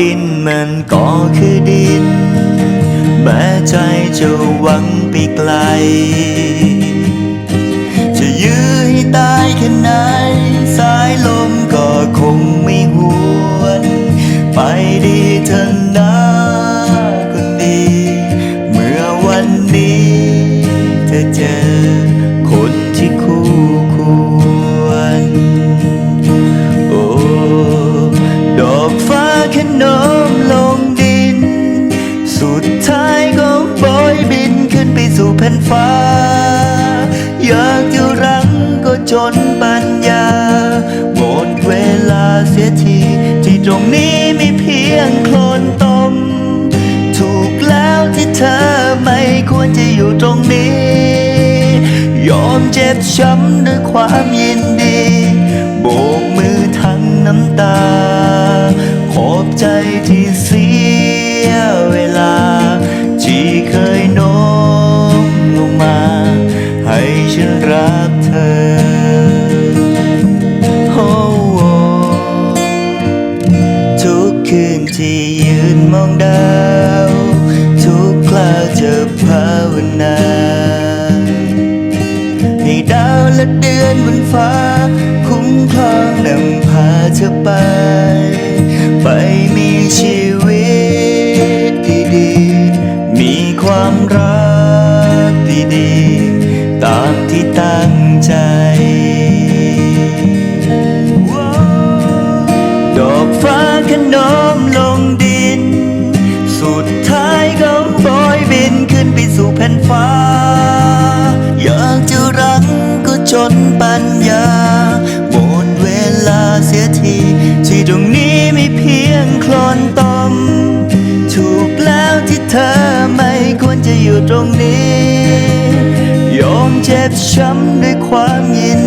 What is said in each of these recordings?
ดินมันก็คือดิน แม้ใจจะหวังไปไกล จะยื้อให้ตายแค่ไหน ฟ้า อยากจะรังก็จนปัญญา หมดเวลาเสียที ที่ตรงนี้มีเพียงโคลนตม ถูกแล้วที่เธอไม่ควรจะอยู่ตรงนี้ ยอมเจ็บช้ำด้วยความยินดี โบกมือทั้งน้ำตา ขอบใจที่เสีย รักเธอโอ้โอทุกคืนที่ยืนมองดาว ทุกคราวจะภาวนาให้ดาวและเดือนบนฟ้า คุ้มครองนำพาเธอไป ไปมีชีวิตดีๆ มีความรัก ที่ตั้งใจ ดอกฟ้าขนมลงดิน สุดท้ายก็โบยบินขึ้นไปสู่แผ่นฟ้า อยากจะรักก็จนปัญญาหมดเวลาเสียทีที่ตรงนี้มีเพียงคลอนตอม ถูกแล้วที่เธอไม่ควรจะอยู่ตรงนี้ เจ็บช้ำด้วยความยิน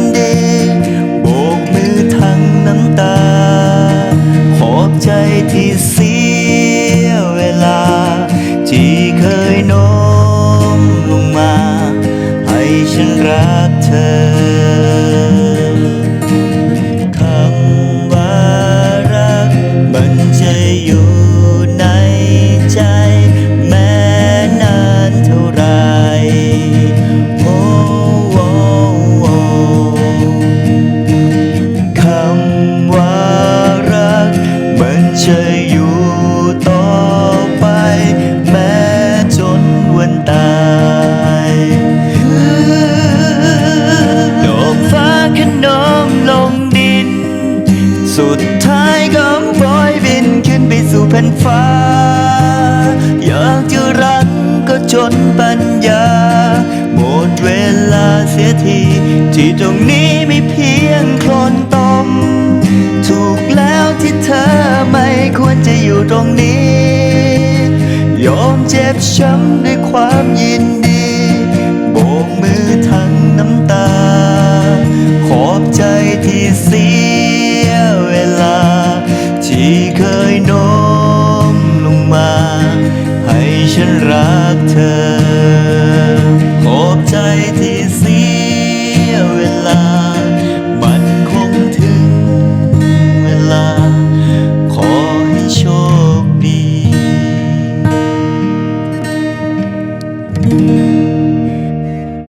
ผ่นฟ้า อยากจะรักก็จนปัญญา หมดเวลาเสียที ที่ตรงนี้ไมีเพียงโคลนตม ถูกแล้วที่เธอไม่ควรจะอยู่ตรงนี้ ยอมเจ็บช้ำด้วยความยินดี โบกมือทั้งน้ำตา ขอบใจที่เสีย ฉันรักเธอ